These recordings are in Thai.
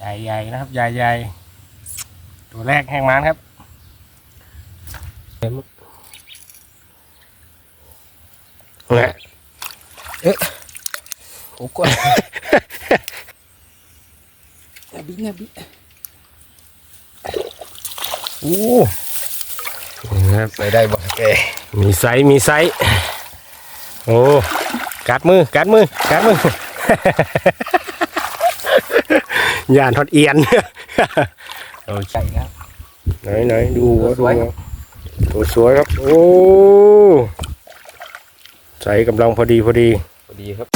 ใหญ่ๆนะครับใหญ่ๆตัวแรกแห้งมันครับนะเอ๊ะโอ้ก่อนบินะบิโอ้นะครับใส่ได้บ่แกมีไซส์มีไซส์โอ้กัดมือกัดมือกัดมือ ย่านทอดเอียนโอ้ใส่ครับไหนไหนดูหัวสวยดูหัวตัวสวยครับ โอ้ใส่กำลังพอดีพอดีพอดีครับ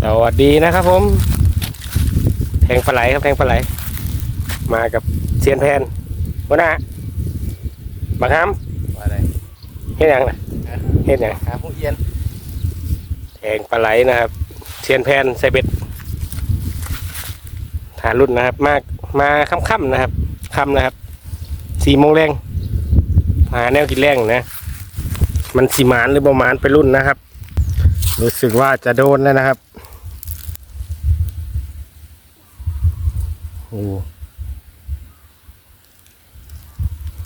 สวัสดีนะครับผมแท งปลาไหลครับแทงปลาไหล มากับเซียนแพนวันน่ะบังคับว่าอะไรเฮ็ดหยังน่ะเฮ็ดหยังหาผู้เอียนแทงปลาไหลนะครับเซียนแพนใส่เบ็ดฐานรุ่นนะครับ มามาค่ำๆนะครับค่ำนะครับสี่โมงแรงหาแนวกินแรงนะ มันสีมานหรือประมาณไปรุ่นนะครับ รู้สึกว่าจะโดนแล้วนะครับ โอ้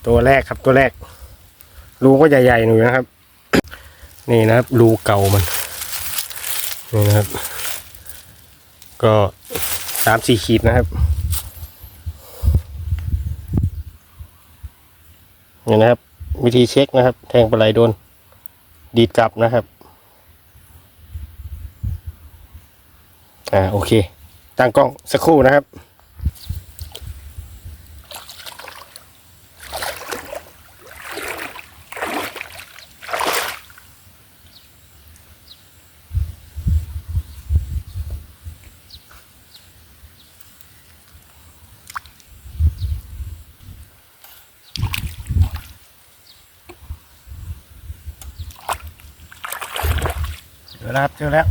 ตัวแรกครับตัวแรก รูก็ใหญ่ๆหน่อยนะครับ นี่นะครับรูเก่ามัน นี่นะครับ ก็สามสี่ขีดนะครับนี่นะครับ วิธีเช็คนะครับ แทงปลาไหลโดน ดีดกลับนะครับ อ่าโอเค ตั้งกล้องสักครู่นะครับ เจอแล้วครับเจอแล้ว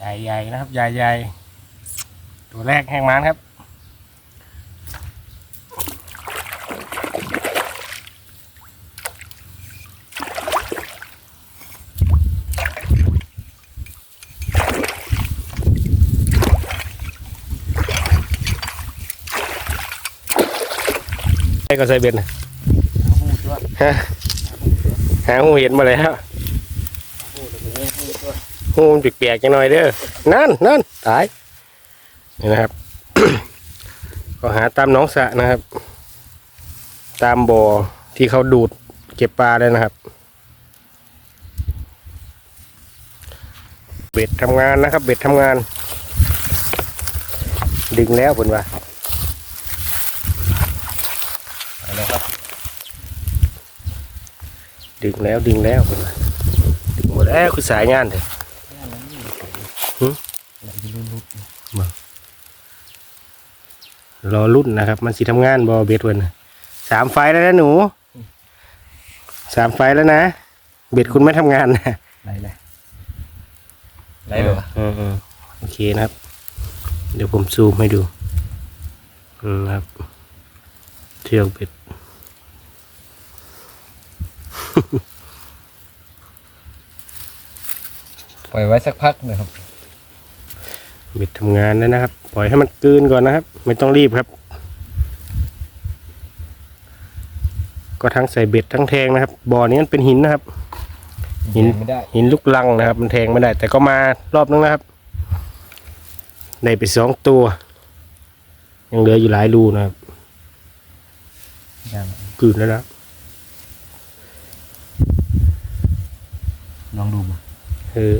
ใหญ่ๆนะครับใหญ่ๆตัวแรกแห้งมันครับใส่ก็ใส่เบ็ดนะหาผู้ตัวฮะหาหูเห็นมาแล้วผู้ตัวนี้ผู้ ตัวหูมันแปลกๆจังหน่อยเด้อนั่นนั่นตายนี่นะครับ ก็หาตามน้องสะนะครับ ตามบ่อที่เขาดูดเก็บปลาเลยนะครับ เบ็ดทำงานนะครับ เบ็ดทำงาน ดึงแล้วผลว่าอะไรครับดึงแล้วดึงแล้วผลว่าดึงหมดแล้วคือสายงานเถอะ รอรุ่นนะครับ มันสิทำงานบอเบ็ดเวันน่ะสามไฟล์แล้วนะหนู สามไฟล์แล้วนะ เบ็ดคุณไม่ทำงานนะไรเลยไรเหรอวะเออเออโอเคนะครับ เดี๋ยวผมซูมให้ดู อืมครับ เที่ยวเบ็ด ปล่อยไว้สักพักหนะครับ เบ็ดทำงานแล้วนะครับ ปล่อยให้มันกลืนก่อนนะครับ ไม่ต้องรีบครับ ก็ทั้งใส่เบ็ดทั้งแทงนะครับ บ่อนี้มันเป็นหินนะครับ หินไม่ได้หินลูกลังนะครับ มันแทงไม่ได้ แต่ก็มารอบนึงนะครับได้ไปสองตัว ยังเหลืออยู่หลายรูนะครับยังกลืนแล้วนะลองดูมาเออ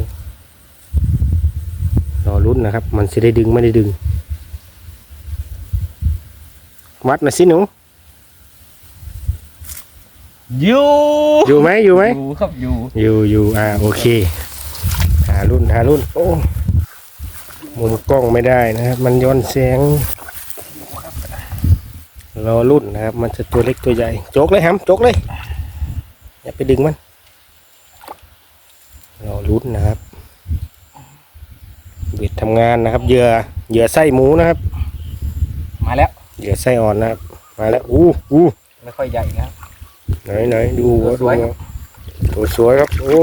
รอรุ่นนะครับ มันจะได้ดึงไม่ได้ดึง วัดหน่อยสิหนู อยู่ อยู่ไหมอยู่ไหมอยู่ครับอยู่ อยู่อยู่อ่าโอเค หารุ่นหารุ่น โอ้ มุมกล้องไม่ได้นะครับ มันย้อนแสง รอรุ่นนะครับ มันจะตัวเล็กตัวใหญ่ โจกเลยครับโจกเลย อย่าไปดึงมัน รอรุ่นนะครับ เบ็ดทำงานนะครับเหยื่อเหยื่อไส้หมูนะครับ มาแล้วเหยื่อไส้อ่อนนะครับ มาแล้วอู้อู้ไม่ค่อยใหญ่นะครับไหนไหนดูหัวตัวสวยดูหัวตัวสวยครับ โอ้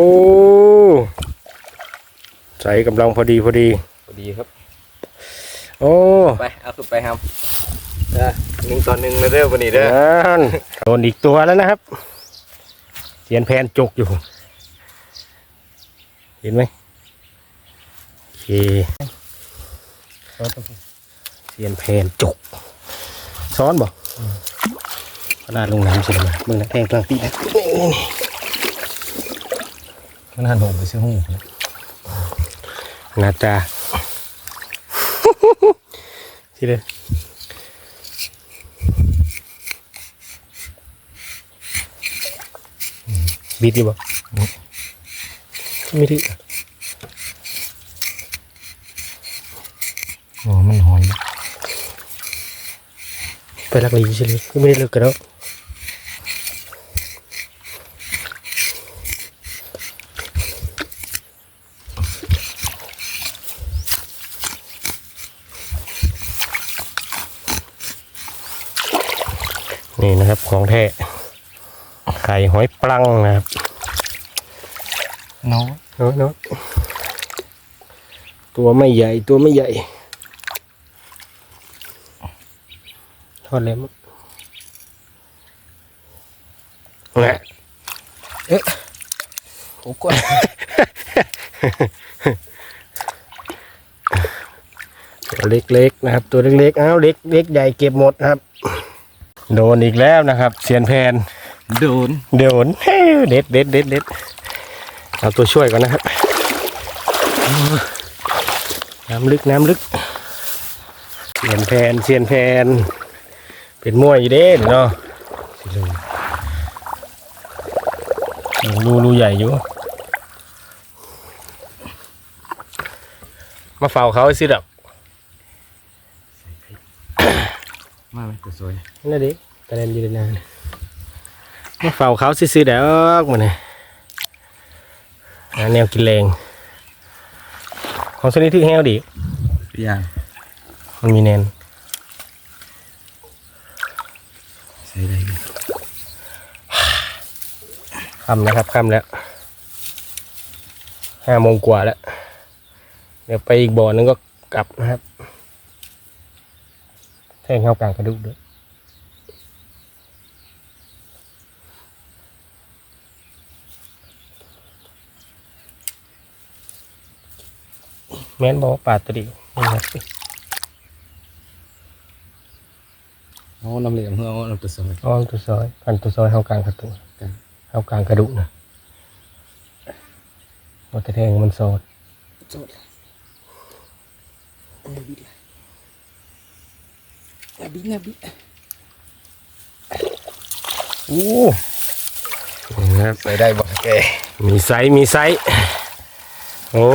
ใส่กำลังพอดีพอดีพอดีครับ โอ้ไปเอาขึ้นไปครับเออหนึ่งต่อหนึ่งเลยเด้อวันนี้เด้อนั่นโดนอีกตัวแล้วนะครับเสียนแพนจกอยู่ เห็นไหมโอ เคเสียนแพนจก ซ้อนบอกขนาดลงน้ำใช่ไหมมึงนะแทงกลางปีนะนี่นี่นี่มันหันผมไปซื้อหูนาจาสิเลยบีดดีบ่ไม่ดี โอ้มันหอย ไปรักลีใช่เลยไม่ได้เลิกกันแล้วนี่นะครับของแท้ไข่หอยปลังนะครับน้องเนาะเนาะตัวไม่ใหญ่ตัวไม่ใหญ่ ทอดแล้วมั้งแหละโอ้ก้นตัวเล็กๆนะครับ ตัวเล็กๆอ้าวเล็กเล็กใหญ่เก็บหมดนะครับ โดนอีกแล้วนะครับเสียนแพนโดนโดนเฮ้ยเด็ดเด็ดเด็ดเด็ดเอาตัวช่วยก่อนนะครับ น้ำลึกน้ำลึกเสียนแพนเสียนแพน เป็นมวยอยู่เด้เนาะรูรูใหญ่อยู่ มาเฝ้าเขาสิดอกมาไหมตัวสวยนั่นดิตะเลนอยู่นานมาเฝ้าเขาซื้อๆดอกมันนี่หาแนวกินแรง ของชนิดที่แห้วดีย่างมันมีแนน ได้ค่ำนะครับค่ำแล้วห้าโมงกว่าแล้ว เดี๋ยวไปอีกบ่อนึงก็กลับนะครับ แทงเข้ากลางกระดูกด้วยแม่นบอกว่าปลาตะดินี่ครับ โอ้ น้ำเหลืองเอาน้ำตัวสวยอ้อมตัวซอยกันตัวซอยเข้ากลางกระตุกจ้ะเข้ากลางกระดูกนะมันจะแทงมันสอดสดนาบินาบิโอ้นะครับใส่ได้บ่แกมีไซส์มีไซส์โอ้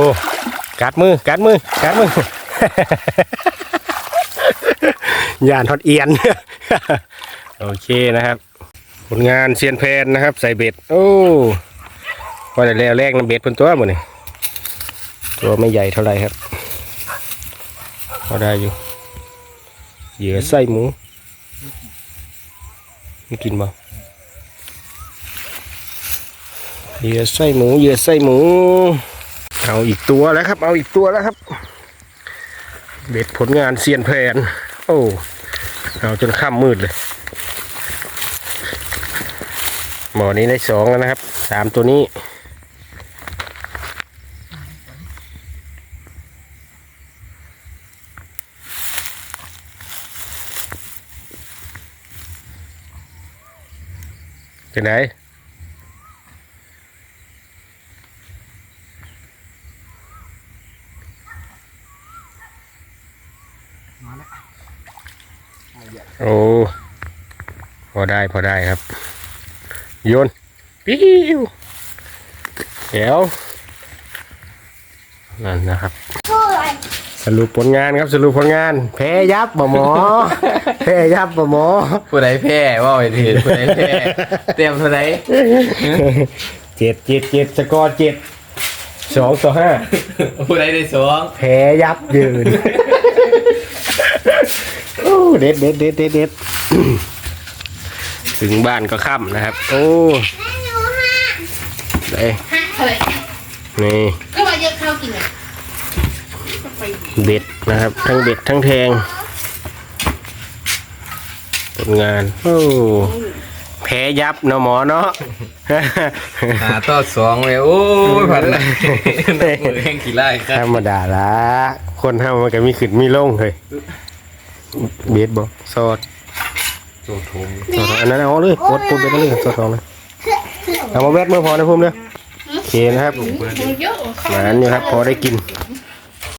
กัดมือกัดมือกัดมือย่านทอดเอียน โอเคนะครับ ผลงานเซียนแพนนะครับ ใส่เบ็ด โอ้พอได้แล้วแรกน้ำเบ็ดเพิ่นตัวหมดนี่ตัวไม่ใหญ่เท่าไหร่ครับพอได้อยู่เหยื่อไส้หมูไม่กินบ่เหยื่อไส้หมูเหยื่อไส้หมู เอาอีกตัวแล้วครับ เอาอีกตัวแล้วครับ เบ็ดผลงานเซียนแพนโอ้ เอาจนค่ำมืดเลยหมอนี้ได้สองแล้วนะครับ สามตัวนี้ไป็นไหน โอ้พ อได้พอได้ครับ โยนปิ้วเดี๋ยวนั่นนะครับ สรุปผลงานครับสรุปผลงาน แพ้ยับบ่หมอ แพ้ยับบ่หมอ ผู้ใดแพ้ว่าไปทีผู้ใดแพ้เตรียมเท่าไหร่เจ็ดเจ็ดเจ็ดสกอร์เจ็ดสองต่อห้าผู้ใดได้สองแพ้ยับยืน โอ้เด็ดเด็ดเด็ดเด็ดเด็ด ถึงบ้านก็ค่ำนะครับ โอ้เอ้ยฮะอะไรนี่ก็ว่าเยอะข้าวกินอะเบ็ดนะครับ ทั้งเบ็ดทั้งแทงผลงาน โอ้แพ้ยับเนาะหมอเนาะหาต่อสองเลยโอ้ยพันเลยนักมือแห้งขี้ไล่คธรัรบรมดาละคนเฮามันก็มีขึ้นมีลงเลยเบ็ดบ่ซอด โจทงซอดอันนั้นเอาเลยกดปุ๊บไปเลยซอดสองเลยเอามาแวดเมื่อพอนะพุ่มเด้อโอเคนะครับมันเยอะข้าวงานอยู่ครับ พอได้กิน